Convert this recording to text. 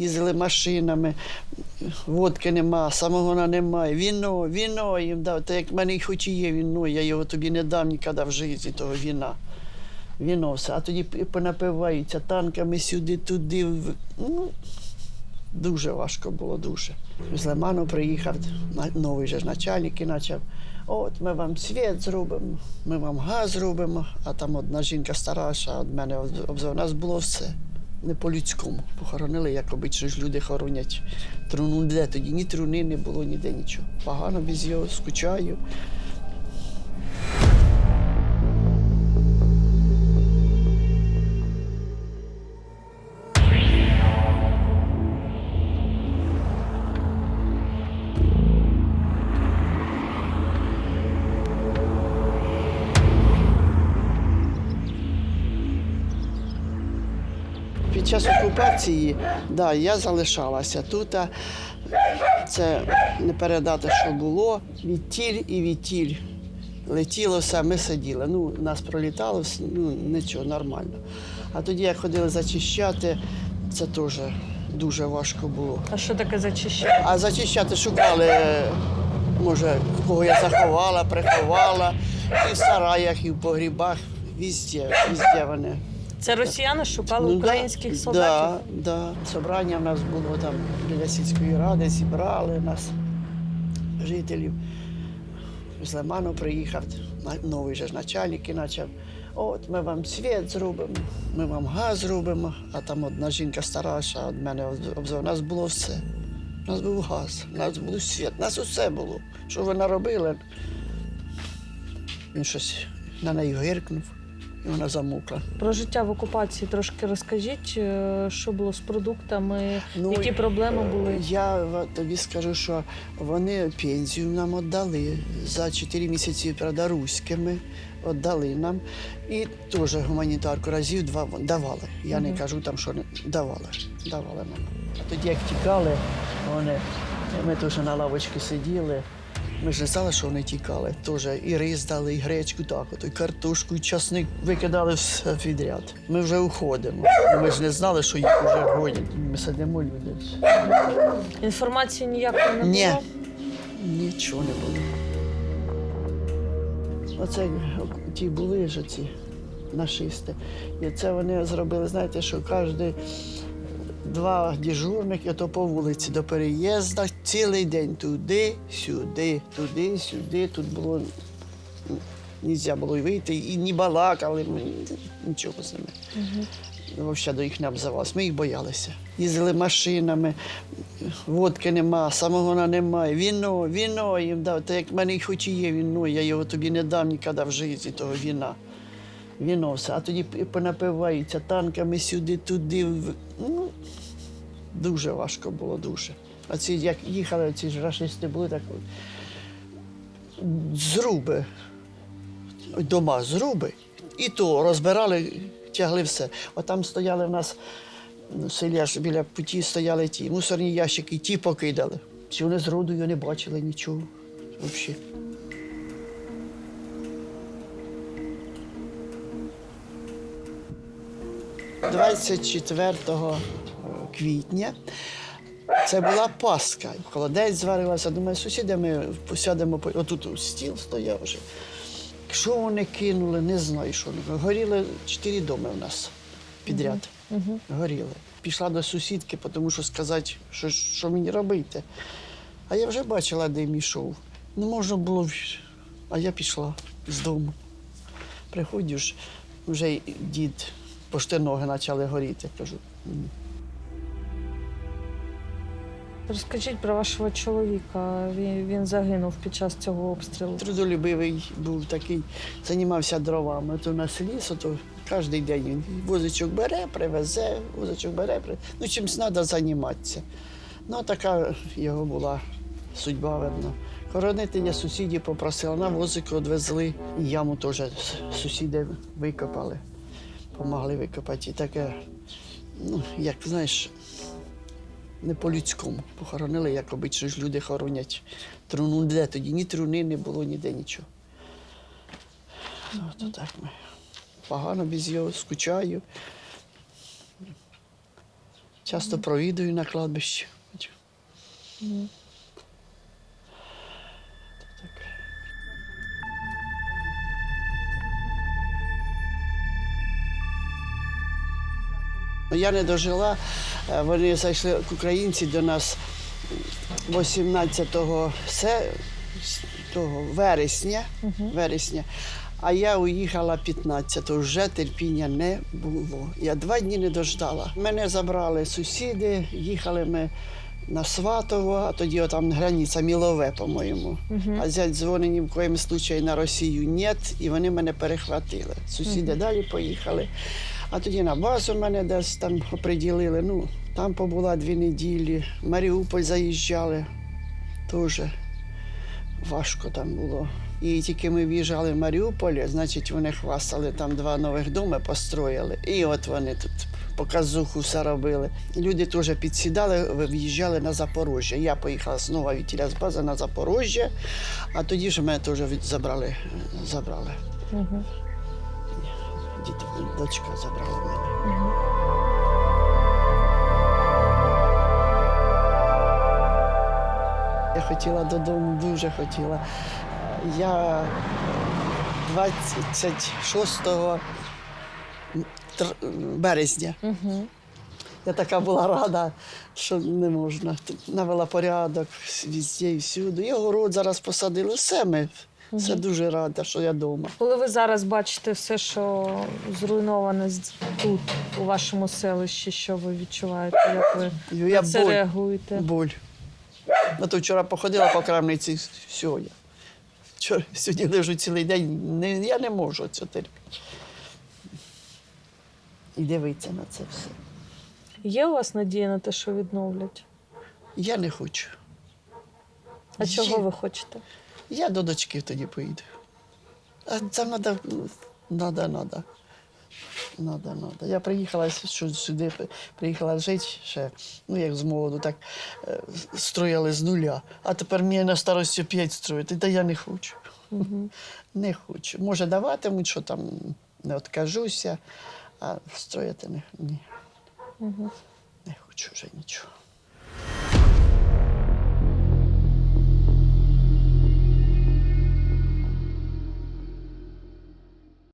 їздили машинами, водки нема, самогона немає, віно, віно їм дав. Та як в мене хоч і є віно, я його тобі не дам ніколи в житті, того віна. Віно все. А тоді понапиваються танками сюди, туди. Ну, дуже важко було, дуже. З Лиману приїхав новий же начальник і почав. От ми вам світ зробимо, ми вам газ зробимо, а там одна жінка старша від мене обзор. У нас було все. Не по-людському. Похоронили, як обично ж люди хоронять. Труну де тоді ні труни не було, ніде нічого. Погано без його, скучаю. Під час окупації, да, я залишалася тут. Це не передати, що було. Відтіль і відтіль. Летіло все, ми сиділи. Ну, нас пролітало, ну нічого, нормально. А тоді, як ходили зачищати, це теж дуже важко було. А що таке зачищати? А зачищати шукали, може, кого я заховала, приховала, і в сараях, і в погрібах, везде, везде вони. Це росіяни шукали Ну, українських да, солдатів? Да, да. Собрання в нас було там біля сільської ради, зібрали нас, жителів. З Лиману приїхав новий же ж начальник і почав. От ми вам світ зробимо, ми вам газ зробимо, а там одна жінка старша від мене обзор. У нас було все. У нас був газ, у нас був світ, у нас усе було. Що ви наробили? Він щось на неї гиркнув, і вона замукла. Про життя в окупації трошки розкажіть, е, що було з продуктами, Ну, які проблеми були. Я тобі скажу, що вони пенсію нам віддали за 4 місяці правда, руськими віддали нам. І теж гуманітарку разів два давали. Я не кажу там, що не давали. Давали нам. А тоді, як тікали, вони, ми теж на лавочці сиділи. Ми ж не знали, що вони тікали. Теж і рис дали, і гречку, так, от, і картошку, і часник викидали все підряд. Ми вже уходимо. Ми ж не знали, що їх вже гонять. Ми сидимо люди. Інформації ніякої не було. Ні. Нічого не було. Оце ті були ж ці нашисти. І це вони зробили, знаєте, що кожен два дежурних, і то по вулиці до переїзду, цілий день туди, сюди, туди, сюди. Тут було нельзя було й вийти, і не балакали, ми нічого з ними. Взагалі до їх не обзивалися. Ми їх боялися. Їздили машинами, водки нема, самогона немає, віно, віно їм дав. Та як в мене хоч і є віно, я його тобі не дам ніколи в житті, того віна. Віно все. А тоді понапиваються танками сюди, туди. Ну, дуже важко було, дуже. А ці, як їхали, ці ж рашисти були так. Зруби дома зруби, і то розбирали, тягли все. От там стояли в нас в селі аж біля путі стояли ті мусорні ящики, ті покидали. Чи вони з родою не бачили нічого взагалі. – 24 квітня це була Пасха. Холодець зварилася. Думаю, сусіди ми посядемо, по- отут стіл стояв вже. Що вони кинули, не знаю, що вони. Горіли чотири доми у нас підряд. Горіли. Пішла до сусідки, тому що сказати, що, що мені робити. А я вже бачила, де йшов. Не можна було, а я пішла з дому. Приходжу ж, вже дід, пошти ноги почали горіти. Кажу, Розкажіть про вашого чоловіка. Він, він загинув під час цього обстрілу. Трудолюбивий був такий, займався дровами. То на селі, то кожен день він возичок бере, привезе, возичок бере, привезе. Ну, чимось треба займатися. Ну, така його була судьба, видно. Хоронителя сусідів попросили, на возику відвезли. І яму теж сусіди викопали, допомогли викопати. І таке, ну, як знаєш, не по-людському. Похоронили, як обично ж люди хоронять. Труну де тоді, ні труни не було, ніде нічого. От так ми. Погано без його, скучаю. Часто провідую на кладбищі. Мгм. Я не дожила. Е, Вони зайшли українці до нас 18 се- того, вересня, вересня. А я уїхала 15-го, вже терпіння не було. Я два дні не дождала. Мене забрали сусіди, їхали ми на Сватово, а тоді там границя Мілове, по-моєму. А зять дзвонить ні в коїм случаї на Росію ні, і вони мене перехватили. Сусіди далі поїхали. А тоді на базу мене десь там оприділили. Ну, там побула дві неділі. Маріуполь заїжджали. Теж важко там було. І тільки ми в'їжджали в Маріуполь, значить, вони хвастали, там два нових доми построїли. І от вони тут показуху все робили. Люди теж підсідали, в'їжджали на Запорожжя. Я поїхала знову від з бази на Запорожжя, а тоді ж мене теж забрали. забрали. Мгм. Дід, дочка забрала мене. Мгм. Я хотіла додому, дуже хотіла. Я 26 тр- березня. Мгм. Я така була рада, що не можна. Навела порядок везде і всюди. І огород зараз посадили. Все ми. Все дуже рада, що я вдома. Коли ви зараз бачите все, що зруйноване тут, у вашому селищі, що ви відчуваєте? Як ви Я на це боль. реагуєте? Боль. Ну, то вчора походила по крамниці, все. Я. Вчора, сьогодні лежу цілий день, не, я не можу це терпіти. І дивитися на це все. Є у вас надія на те, що відновлять? Я не хочу. А чого ви хочете? Я до дочки тоді поїду. А це треба, треба, треба. Надо, надо. Я приїхала сю- сюди, приїхала жити ще, ну як з молоду, так е, строїли з нуля. А тепер мені на старості п'ять строїти. Та я не хочу. Не хочу. Може, даватимуть, що там не откажуся, а строїти не, ні. Мгм. не хочу вже нічого.